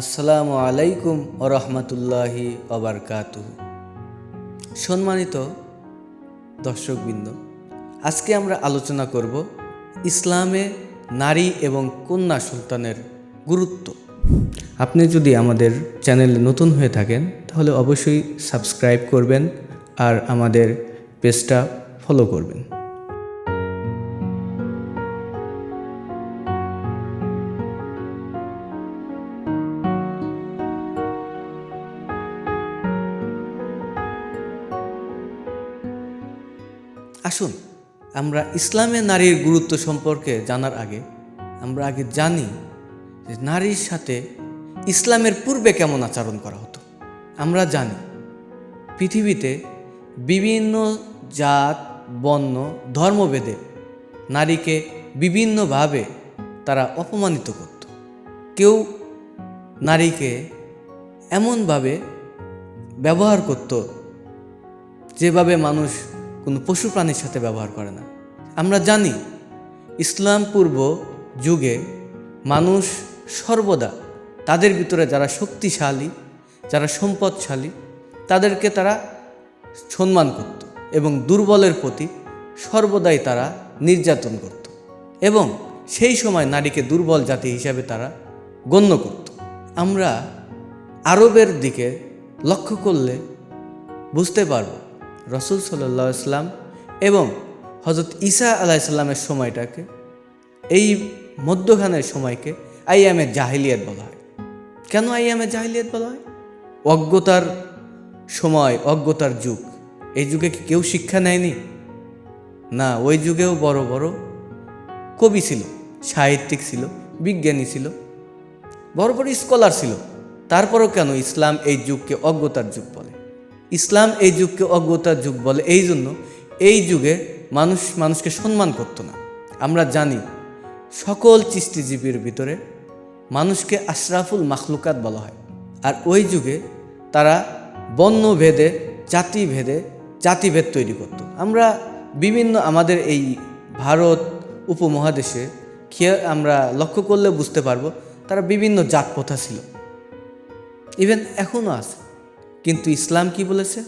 আসসালামু আলাইকুম ও রহমতুল্লাহি অবরকাত সম্মানিত দর্শকবৃন্দ, আজকে আমরা আলোচনা করব ইসলামে নারী এবং কন্যা সন্তানের গুরুত্ব। আপনি যদি আমাদের চ্যানেলে নতুন হয়ে থাকেন, তাহলে অবশ্যই সাবস্ক্রাইব করবেন আর আমাদের পেজটা ফলো করবেন। আসুন, আমরা ইসলামে নারীর গুরুত্ব সম্পর্কে জানার আগে আমরা আগে জানি যে নারীর সাথে ইসলামের পূর্বে কেমন আচরণ করা হতো। আমরা জানি পৃথিবীতে বিভিন্ন জাত, বর্ণ, ধর্মভেদে নারীকে বিভিন্নভাবে তারা অপমানিত করত। কেউ নারীকে এমনভাবে ব্যবহার করতো যেভাবে মানুষ কোনো পশু প্রাণীর সাথে ব্যবহার করে না। আমরা জানি, ইসলাম পূর্ব যুগে মানুষ সর্বদা তাদের ভিতরে যারা শক্তিশালী, যারা সম্পদশালী, তাদেরকে তারা সম্মান করত এবং দুর্বলের প্রতি সর্বদাই তারা নির্যাতন করত এবং সেই সময় নারীকে দুর্বল জাতি হিসাবে তারা গণ্য করত। আমরা আরবের দিকে লক্ষ্য করলে বুঝতে পারব রসুল সাল্লাহ ইসলাম এবং হজরত ঈসা আলাইসাল্লামের সময়টাকে, এই মধ্যখানের সময়কে আইয়ামের জাহিলিয়াত বলা হয়। কেন আইয়ামের জাহিলিয়াত বলা হয়? অজ্ঞতার সময়, অজ্ঞতার যুগ। এই যুগে কি কেউ শিক্ষা নেয়নি? না, ওই যুগেও বড় বড় কবি ছিল, সাহিত্যিক ছিল, বিজ্ঞানী ছিল, বড় বড় স্কলার ছিল। তারপরও কেন ইসলাম এই যুগকে অজ্ঞতার যুগ বলে? ইসলাম এই যুগকে অজ্ঞতার যুগ বলে। এই জন্য এই যুগে মানুষ মানুষকে সম্মান করতো না। আমরা জানি সকল চিষ্টিজীবীর ভিতরে মানুষকে আশরাফুল মাখলুকাত বলা হয়। আর ওই যুগে তারা বন্য বর্ণভেদে, জাতিভেদে, জাতিভেদ তৈরি করত। আমরা বিভিন্ন আমাদের এই ভারত উপমহাদেশে খেয়ে আমরা লক্ষ্য করলে বুঝতে পারব তারা বিভিন্ন জাত প্রথা ছিল। ইভেন এখনও আছে। কিন্তু ইসলাম কি বলেছে?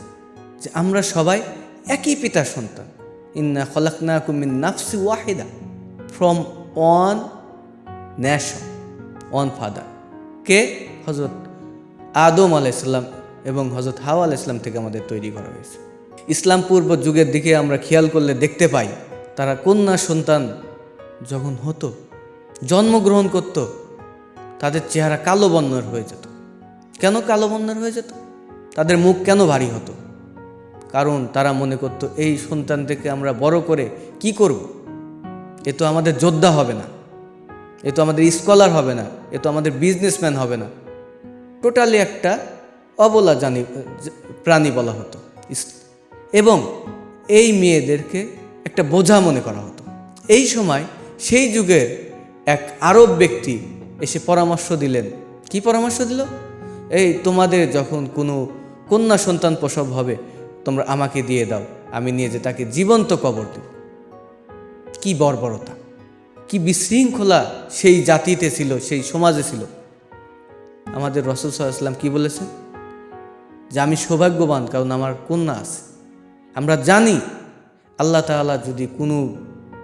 যে আমরা সবাই একই পিতার সন্তান। ইন্না খলাকনা কুমিন নাফসি Waheeda. From one nation one father কে? হজরত আদম আলাইসাল্লাম এবং হজরত হাওয়া আলাইসলাম থেকে আমাদের তৈরি করা হয়েছে। ইসলাম পূর্ব যুগের দিকে আমরা খেয়াল করলে দেখতে পাই, তারা কন্যা সন্তান যখন হতো, জন্মগ্রহণ করত, তাদের চেহারা কালো বর্ণের হয়ে যেত। কেন কালো বর্ণের হয়ে যেত? তাদের মুখ কেন ভারী হতো? কারণ তারা মনে করত, এই সন্তান থেকে আমরা বড় করে কি করব? এ তো আমাদের যোদ্ধা হবে না। এ তো আমাদের স্কলার হবে না। এ তো আমাদের বিজনেসম্যান হবে না। টোটালি একটা অবলা জানি, প্রাণী বলা হতো। এবং এই মেয়েদেরকে একটা বোঝা মনে করা হতো। এই সময় সেই যুগের এক আরব ব্যক্তি এসে পরামর্শ দিলেন। কি পরামর্শ দিল? এই তোমাদের যখন কোনো কন্যা সন্তান প্রসব হবে, তোমরা আমাকে দিয়ে দাও, আমি নিয়ে যে তাকে জীবন্ত কবর দেব। কি বর্বরতা, কি বিশৃঙ্খলা সেই জাতিতে ছিল, সেই সমাজে ছিল। আমাদের রসুল সাল্লাম কি বলেছেন? যে আমি সৌভাগ্যবান, কারণ আমার কন্যা আছে। আমরা জানি আল্লাহ তাআলা যদি কোনো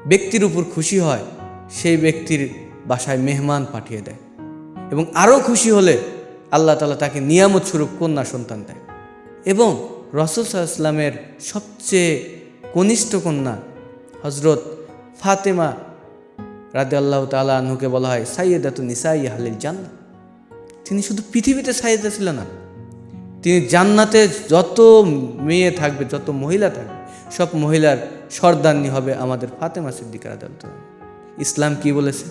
ব্যক্তির উপর খুশি হয়, সেই ব্যক্তির বাসায় মেহমান পাঠিয়ে দেয়। এবং আরও খুশি হলে আল্লাহ তালা তাকে নিয়ামত স্বরূপ কন্যা সন্তান দেয়। এবং রসুল সাল্লামের সবচেয়ে কনিষ্ঠ কন্যা হজরত ফাতেমা রাদে আল্লাহ তালা আনহুকে বলা হয় সাইয়েদাত নিসাই হালিল জান্নাত তিনি শুধু পৃথিবীতে সাইয়েদা ছিল না, তিনি জান্নাতে যত মেয়ে থাকবে, যত মহিলা থাকবে, সব মহিলার সর্দান্নি হবে আমাদের ফাতেমা সিদ্দিকা রাদে ইসলাম কি বলেছে?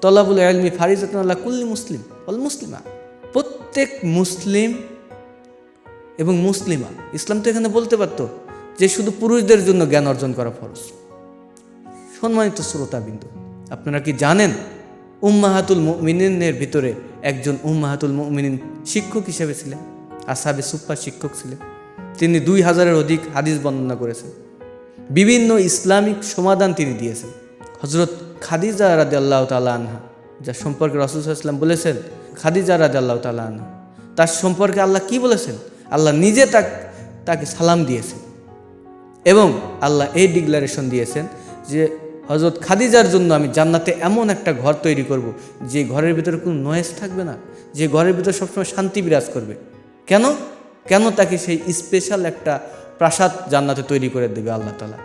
তলাবুল আলমি ফারিজাতুন আল্লাহ কুল্লি মুসলিম অল মুসলিমা। প্রত্যেক মুসলিম এবং মুসলিমা। ইসলাম তো এখানে বলতে পারতো যে শুধু পুরুষদের জন্য জ্ঞান অর্জন করা ফরজ। সম্মানিত শ্রোতাবিন্দু, আপনারা কি জানেন উম্মাহাতুল মিনের ভিতরে একজন উম্মাহাতুল মিনিন শিক্ষক হিসেবে ছিলেন? আসাবে সুপ্পা শিক্ষক ছিলেন। তিনি দুই হাজারের অধিক হাদিস বর্ণনা করেছেন। বিভিন্ন ইসলামিক সমাধান তিনি দিয়েছেন। হজরত খাদিজা রাদি আল্লাহ তালা আনহা, যার সম্পর্কে রসুল ইসলাম বলেছেন, খাদিজা রাজ আল্লাহ তালা তার সম্পর্কে আল্লাহ কি বলেছেন? আল্লাহ নিজে তাক, তাকে সালাম দিয়েছেন। এবং আল্লাহ এই ডিক্লারেশন দিয়েছেন যে হজরত খাদিজার জন্য আমি জান্নাতে এমন একটা ঘর তৈরি করব, যে ঘরের ভিতরে কোনো নয়েজ থাকবে না, যে ঘরের ভিতরে সবসময় শান্তি বিরাজ করবে। কেন? কেন তাকে সেই স্পেশাল একটা প্রাসাদ জান্নাতে তৈরি করে দেবে আল্লাহ তালা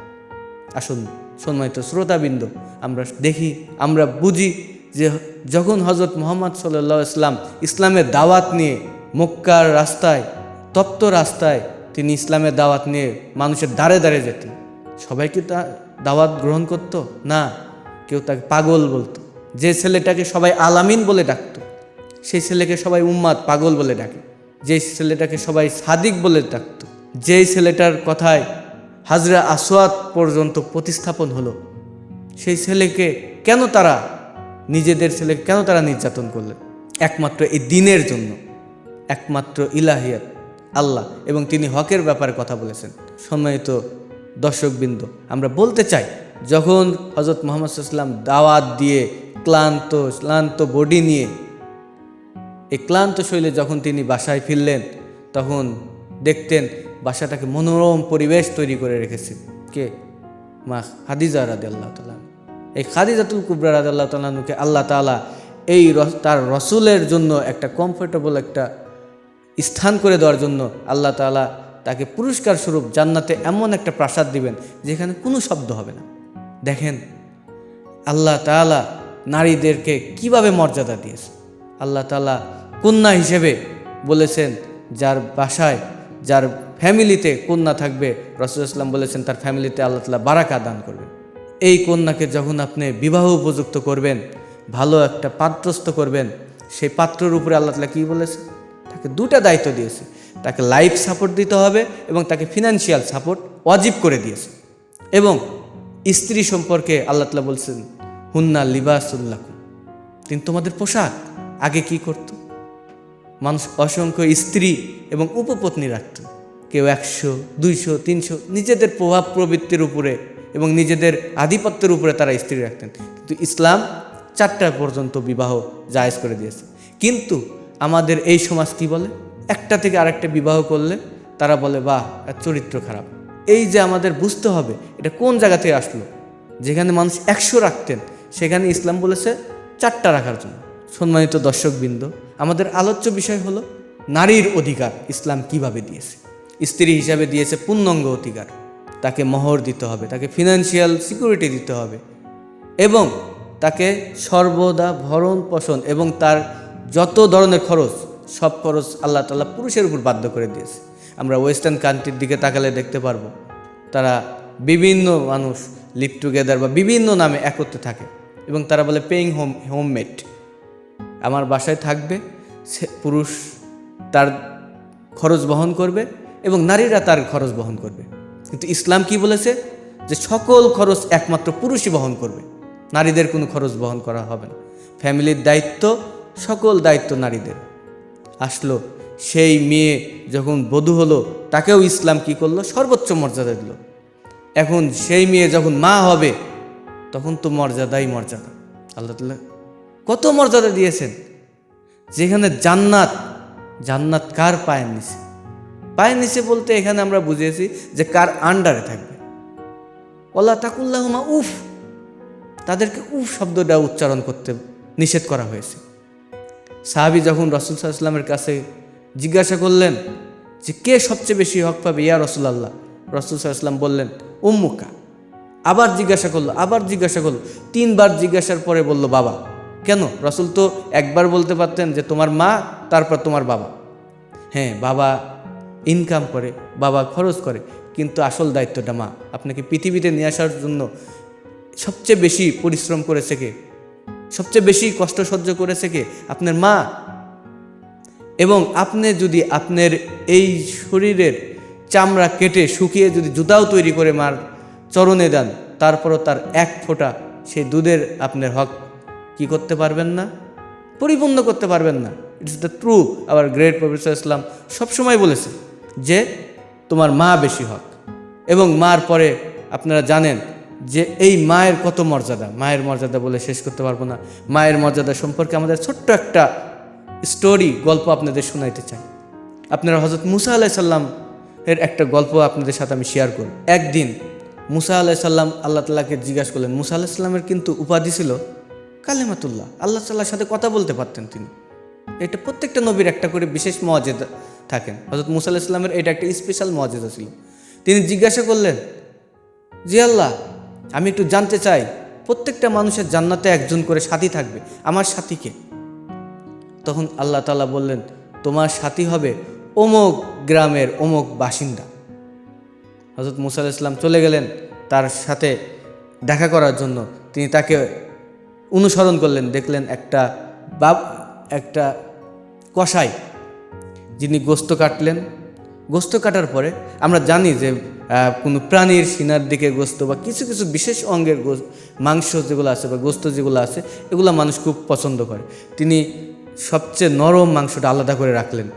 আসুন, সম্মানিত শ্রোতাবৃন্দ, আমরা দেখি, আমরা বুঝি যে যখন হজরত মোহাম্মদ সাল্লাহ ইসলাম ইসলামের দাওয়াত নিয়ে মক্কার রাস্তায় তপ্ত রাস্তায় তিনি ইসলামের দাওয়াত নিয়ে মানুষের দাঁড়ে দাঁড়ে যেতেন। সবাই কি তা দাওয়াত গ্রহণ করত? না, কেউ তাকে পাগল বলতো। যে ছেলেটাকে সবাই আলামিন বলে ডাকতো, সেই ছেলেকে সবাই উম্মাদ পাগল বলে ডাকে। যেই ছেলেটাকে সবাই সাদিক বলে ডাকতো, যেই ছেলেটার কথায় হাজরা আসওয়াত পর্যন্ত প্রতিস্থাপন হলো, সেই ছেলেকে কেন তারা, নিজেদের ছেলেকে কেন তারা নির্যাতন করলেন? একমাত্র এই দিনের জন্য, একমাত্র ইলাহিয়াত। আল্লাহ এবং তিনি হকের ব্যাপারে কথা বলেছেন। সম্মানিত দর্শকবৃন্দ, আমরা বলতে চাই, যখন হজরত মোহাম্মদ সাল্লাম দাওয়াত দিয়ে ক্লান্ত ক্লান্ত বডি নিয়ে, এই ক্লান্ত শৈলে যখন তিনি বাসায় ফিরলেন, তখন দেখতেন বাসাটাকে মনোরম পরিবেশ তৈরি করে রেখেছে। কে? মা হাদিজা রাদ আল্লাহ তালা এই খাদিজাতুল কুবরা রাদ আল্লাহ তালানুকে আল্লাহ তালা এই তার রসুলের জন্য একটা কমফোর্টেবল একটা স্থান করে দেওয়ার জন্য আল্লাহ তালা তাকে পুরস্কার স্বরূপ জান্নাতে এমন একটা প্রাসাদ দিবেন যেখানে কোনো শব্দ হবে না। দেখেন, আল্লাহ তাআলা নারীদেরকে কীভাবে মর্যাদা দিয়েছে। আল্লাহ তালা কন্যা হিসেবে বলেছেন, যার বাসায়, যার ফ্যামিলিতে কন্যা থাকবে, রসুল ইসলাম বলেছেন, তার ফ্যামিলিতে আল্লাহ তালা বারাকা দান করবেন। এই কন্যাকে যখন আপনি বিবাহ উপযুক্ত করবেন, ভালো একটা পাত্রস্থ করবেন, সেই পাত্রর উপরে আল্লাহ তালা কী বলেছে তাকে দুটা দায়িত্ব দিয়েছে। তাকে লাইফ সাপোর্ট দিতে হবে এবং তাকে ফিনান্সিয়াল সাপোর্ট ওয়াজিব করে দিয়েছে। এবং স্ত্রী সম্পর্কে আল্লাহ তালা বলছেন, হুন্না লিবাসুল্লাকুম তিনি তোমাদের পোশাক আগে কি করত? মানুষ অসংখ্য স্ত্রী এবং উপপত্নী রাখত। কেউ একশো, দুইশো, তিনশো নিজেদের প্রভাব প্রবৃত্তির উপরে এবং নিজেদের আধিপত্যের উপরে তারা স্ত্রী রাখতেন। কিন্তু ইসলাম চারটা পর্যন্ত বিবাহ জায়েজ করে দিয়েছে। কিন্তু আমাদের এই সমাজ কি বলে? একটা থেকে আরেকটা বিবাহ করলে তারা বলে, বাহ চরিত্র খারাপ। এই যে আমাদের বুঝতে হবে, এটা কোন জায়গা থেকে আসলো? যেখানে মানুষ একশো রাখতেন, সেখানে ইসলাম বলেছে চারটা রাখার জন্য। সম্মানিত দর্শকবৃন্দ, আমাদের আলোচ্য বিষয় হলো নারীর অধিকার ইসলাম কীভাবে দিয়েছে? স্ত্রী হিসাবে দিয়েছে পূর্ণাঙ্গ অধিকার। তাকে মহর দিতে হবে, তাকে ফিনান্সিয়াল সিকিউরিটি দিতে হবে এবং তাকে সর্বদা ভরণ পোষণ এবং তার যত ধরনের খরচ, সব খরচ আল্লাহ তাআলা পুরুষের উপর বাধ্য করে দিয়েছে। আমরা ওয়েস্টার্ন কান্ট্রির দিকে তাকালে দেখতে পারব, তারা বিভিন্ন মানুষ লিভ টুগেদার বা বিভিন্ন নামে একত্রে থাকে এবং তারা বলে পেইং হোম হোমমেড আমার বাসায় থাকবে, সে পুরুষ তার খরচ বহন করবে এবং নারীরা তার খরচ বহন করবে। কিন্তু ইসলাম কি বলেছে? যে সকল খরচ একমাত্র পুরুষই বহন করবে। নারীদের কোনো খরচ বহন করা হবে না। ফ্যামিলির দায়িত্ব সকল দায়িত্ব নারীদের। আসলো সেই মেয়ে যখন বধূ হলো, তাকেও ইসলাম কি করল? সর্বোচ্চ মর্যাদা দিল। এখন সেই মেয়ে যখন মা হবে, তখন তো মর্যাদাই মর্যাদা। আল্লাহ তাল্লাহ কত মর্যাদা দিয়েছেন। যেখানে জান্নাত জান্নাত কার পায়ের নিচে? পায়ের নিচে বলতে এখানে আমরা বুঝিয়েছি যে কার আন্ডারে থাকবে। ওলা তাকুল্লাহমা উফ, তাদেরকে উফ শব্দটা উচ্চারণ করতে নিষেধ করা হয়েছে। সাহাবি যখন রসুল সাল্লামের কাছে জিজ্ঞাসা করলেন যে কে সবচেয়ে বেশি হক পাবে, ইয়া রসুল আল্লাহ রসুল সাল্লাম বললেন, উম্মুকা। আবার জিজ্ঞাসা করল, আবার জিজ্ঞাসা করল, তিনবার জিজ্ঞাসার পরে বলল, বাবা। কেন? রসুল তো একবার বলতে পারতেন যে তোমার মা, তারপর তোমার বাবা। হ্যাঁ বাবা ইনকাম করে, বাবা খরচ করে, কিন্তু আসল দায়িত্বটা মা। আপনাকে পৃথিবীতে নিয়ে আসার জন্য সবচেয়ে বেশি পরিশ্রম করেছে কে? সবচেয়ে বেশি কষ্ট সহ্য করেছে কে? আপনার মা। এবং আপনি যদি আপনার এই শরীরের চামড়া কেটে শুকিয়ে যদি জুতাও তৈরি করে মার চরণে দেন, তারপরও তার এক ফোঁটা সেই দুধের আপনার হক কি করতে পারবেন না? পরিপূর্ণ করতে পারবেন না। ইটস দ্য ট্রু আবার গ্রেট প্রফেসর ইসলাম সবসময় বলেছে যে তোমার মা বেশি হক। এবং মার পরে আপনারা জানেন যে এই মায়ের কত মর্যাদা? মায়ের মর্যাদা বলে শেষ করতে পারব না। মায়ের মর্যাদা সম্পর্কে আমাদের ছোট্ট একটা স্টোরি গল্প আপনাদের শোনাইতে চাই। আপনারা হজরত মুসা আলাহ সাল্লাম এর একটা গল্প আপনাদের সাথে আমি শেয়ার করব। একদিন মুসা আলাহ সাল্লাম আল্লাহ তাল্লাহকে জিজ্ঞাসা করলেন, মুসা আলাহ সাল্লামের কিন্তু উপাধি ছিল কালেমাতুল্লাহ। আল্লাহ সাল্লাহর সাথে কথা বলতে পারতেন তিনি। এটা প্রত্যেকটা নবীর একটা করে বিশেষ মর্যাদা থাকেন। হজরত মুসা আলাহ ইসলামের এটা একটা স্পেশাল মর্যাদা ছিল। তিনি জিজ্ঞাসা করলেন, জি আল্লাহ আমি একটু জানতে চাই, প্রত্যেকটা মানুষের জান্নাতে একজন করে সাথী থাকবে, আমার সাথীকে? তখন আল্লাহ তালা বললেন, তোমার সাথী হবে অমুক গ্রামের অমুক বাসিন্দা। হজরত মুসা আলাইহিস ইসলাম চলে গেলেন তার সাথে দেখা করার জন্য। তিনি তাকে অনুসরণ করলেন, দেখলেন একটা বাব, একটা কসাই, যিনি গোস্ত কাটলেন। গোস্ত কাটার পরে আমরা জানি যে কোনো প্রাণীর সিনার দিকে গোস্ত বা কিছু কিছু বিশেষ অঙ্গের মাংস যেগুলো আছে বা গোস্ত যেগুলো আছে, এগুলো মানুষ খুব পছন্দ করে। তিনি সবচেয়ে নরম মাংসটা আলাদা করে রাখলেন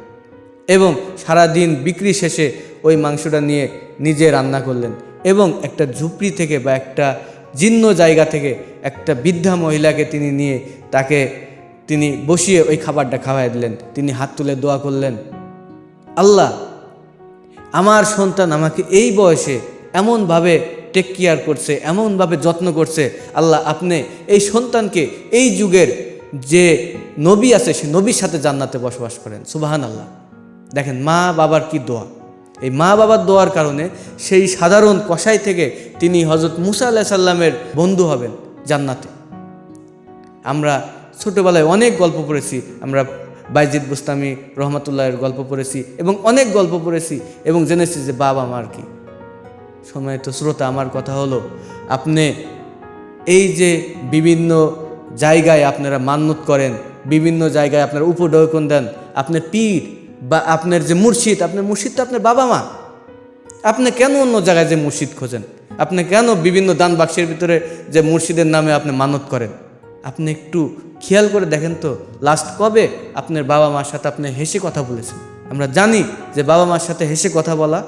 এবং সারা দিন বিক্রি শেষে ওই মাংসটা নিয়ে নিজে রান্না করলেন এবং একটা ঝুপড়ি থেকে বা একটা জীর্ণ জায়গা থেকে একটা বৃদ্ধা মহিলাকে তিনি নিয়ে তাকে তিনি বসিয়ে ওই খাবারটা খাওয়াই দিলেন। তিনি হাত তুলে দোয়া করলেন, আল্লাহ আমার সন্তান আমাকে এই বয়সে এমনভাবে টেক কেয়ার করছে, এমনভাবে যত্ন করছে, আল্লাহ আপনি এই সন্তানকে এই যুগের যে নবী আছে, সে নবীর সাথে জান্নাতে বসবাস করেন। সুবাহান আল্লাহ দেখেন, মা বাবার কি দোয়া? এই মা বাবার দোয়ার কারণে সেই সাধারণ কসাই থেকে তিনি হজরত মুসা আল্লাহ সাল্লামের বন্ধু হবেন জান্নাতে। আমরা ছোটোবেলায় অনেক গল্প পড়েছি, আমরা বাইজিদ বুস্তামি রহমতুল্লাহের গল্প পড়েছি এবং অনেক গল্প পড়েছি এবং জেনেছি যে বাবা মার কি। সময় তো শ্রোতা আমার কথা হলো, আপনি এই যে বিভিন্ন জায়গায় আপনারা মান্যত করেন, বিভিন্ন জায়গায় আপনারা উপডয়কন দেন আপনার পীর বা আপনার যে মুর্শিদ, আপনার মুর্শিদ তো আপনার বাবা মা। আপনি কেন অন্য জায়গায় যে মুর্শিদ খোঁজেন? আপনি কেন বিভিন্ন দান বাক্সের ভিতরে যে মুর্শিদের নামে আপনি মানত করেন? আপনি একটু খেয়াল করে দেখেন তো লাস্ট কবে আপনার বাবা মার সাথে আপনি হেসে কথা বলেছেন? আমরা জানি যে বাবা মার সাথে হেসে কথা বলা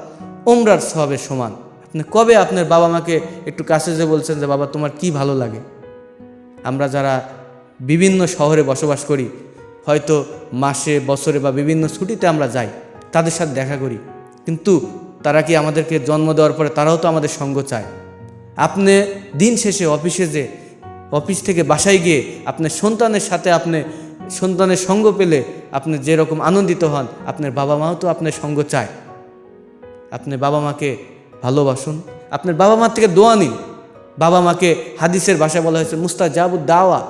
ওমরার স্বভাবের সমান। আপনি কবে আপনার বাবা মাকে একটু কাছে যে বলছেন যে, বাবা, তোমার কি ভালো লাগে? আমরা যারা বিভিন্ন শহরে বসবাস করি, হয়তো মাসে, বছরে বা বিভিন্ন ছুটিতে আমরা যাই, তাদের সাথে দেখা করি। কিন্তু তারা কি আমাদেরকে জন্ম দেওয়ার পরে তারাও তো আমাদের সঙ্গ চায়? আপনি দিন শেষে অফিসে যে অফিস থেকে বাসায় গিয়ে আপনার সন্তানের সাথে আপনি, সন্তানের সঙ্গ পেলে আপনি যেরকম আনন্দিত হন, আপনার বাবা মাও তো আপনার সঙ্গ চায়। আপনি বাবা মাকে ভালোবাসুন। আপনার বাবা মার থেকে দোয়া নিন। বাবা মাকে হাদিসের ভাষায় বলা হয়েছে, মুস্তাজাবুদ দাওয়া।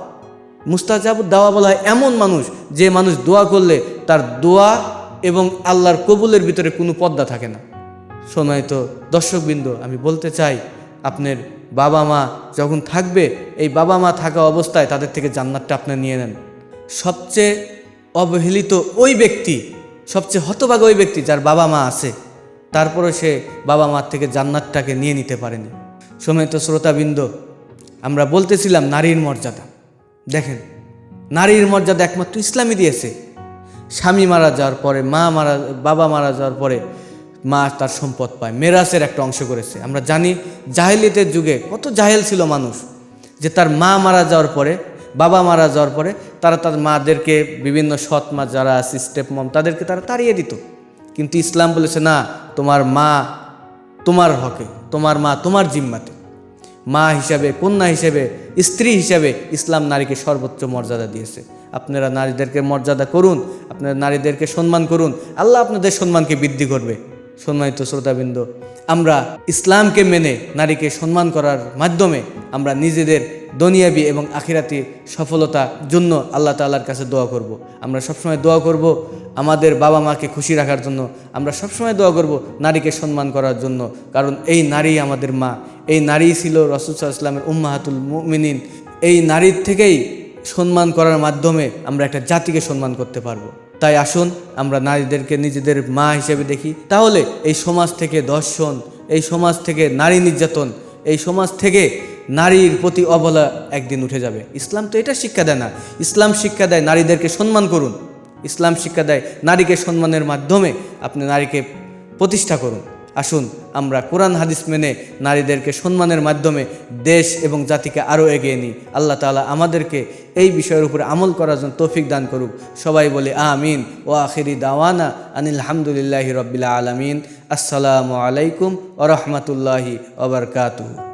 মুস্তাজাবুদ দাওয়া বলা হয় এমন মানুষ, যে মানুষ দোয়া করলে তার দোয়া এবং আল্লাহর কবুলের ভিতরে কোনো পদ্মা থাকে না। শোনায় তো দর্শকবৃন্দ, আমি বলতে চাই, আপনার বাবা মা যখন থাকবে, এই বাবা মা থাকা অবস্থায় তাদের থেকে জান্নাতটা আপনি নিয়ে নেন। সবচেয়ে অবহেলিত ওই ব্যক্তি, সবচেয়ে হতভাগ ওই ব্যক্তি যার বাবা মা আছে তারপরে সে বাবা মার থেকে জান্নাতটাকে নিয়ে নিতে পারেনি। সমেত শ্রোতাবৃন্দ, আমরা বলতেছিলাম নারীর মর্যাদা। দেখেন, নারীর মর্যাদা একমাত্র ইসলামই দিয়েছে। স্বামী মারা যাওয়ার পরে, মা মারা, বাবা মারা যাওয়ার পরে মা তার সম্পদ পায়। মেরাসের একটা অংশ করেছে। আমরা জানি জাহেলিতের যুগে কত জাহেল ছিল মানুষ। যে তার মা মারা যাওয়ার পরে, বাবা মারা যাওয়ার পরে তারা তার মাদেরকে বিভিন্ন সৎ মা যারা আছে, স্টেপ মম, তাদেরকে তারা তাড়িয়ে দিত। কিন্তু ইসলাম বলেছে, না, তোমার মা তোমার হকে, তোমার মা তোমার জিম্মাতে। মা হিসাবে, কন্যা হিসেবে, স্ত্রী হিসাবে ইসলাম নারীকে সর্বোচ্চ মর্যাদা দিয়েছে। আপনারা নারীদেরকে মর্যাদা করুন, আপনারা নারীদেরকে সম্মান করুন। আল্লাহ আপনাদের সম্মানকে বৃদ্ধি করবে। সম্মানিত শ্রোতাবৃন্দ, আমরা ইসলামকে মেনে নারীকে সম্মান করার মাধ্যমে আমরা নিজেদের দনিয়াবি এবং আখিরাতি সফলতার জন্য আল্লাহ তাআলার কাছে দোয়া করব। আমরা সবসময় দোয়া করব আমাদের বাবা মাকে খুশি রাখার জন্য। আমরা সবসময় দোয়া করব নারীকে সম্মান করার জন্য। কারণ এই নারী আমাদের মা। এই নারী ছিল রসুল ইসলামের উম্মাহাতুল মুমিনিন। এই নারীর থেকেই সম্মান করার মাধ্যমে আমরা একটা জাতিকে সম্মান করতে পারব। তাই আসুন, আমরা নারীদেরকে নিজেদের মা হিসেবে দেখি। তাহলে এই সমাজ থেকে দর্শন, এই সমাজ থেকে নারী নির্যাতন, এই সমাজ থেকে নারীর প্রতি অবলা একদিন উঠে যাবে। ইসলাম তো এটা শিক্ষা দেয় না। ইসলাম শিক্ষা দেয় নারীদেরকে সম্মান করুন। ইসলাম শিক্ষা দেয় নারীকে সম্মানের মাধ্যমে আপনি নারীকে প্রতিষ্ঠা করুন। আসুন, আমরা কোরআন হাদিস মেনে নারীদেরকে সম্মানের মাধ্যমে দেশ এবং জাতিকে আরও এগিয়ে নিই। আল্লাহ তালা আমাদেরকে এই বিষয়ের উপরে আমল করার জন্য তৌফিক দান করুক। সবাই বলে আমিন। ও আখিরি দাওয়ানা আনিল হামদুলিল্লাহি রবিল্লা আলমিন। আসসালামু আলাইকুম ও রহমতুল্লাহি ওবরকাতুহু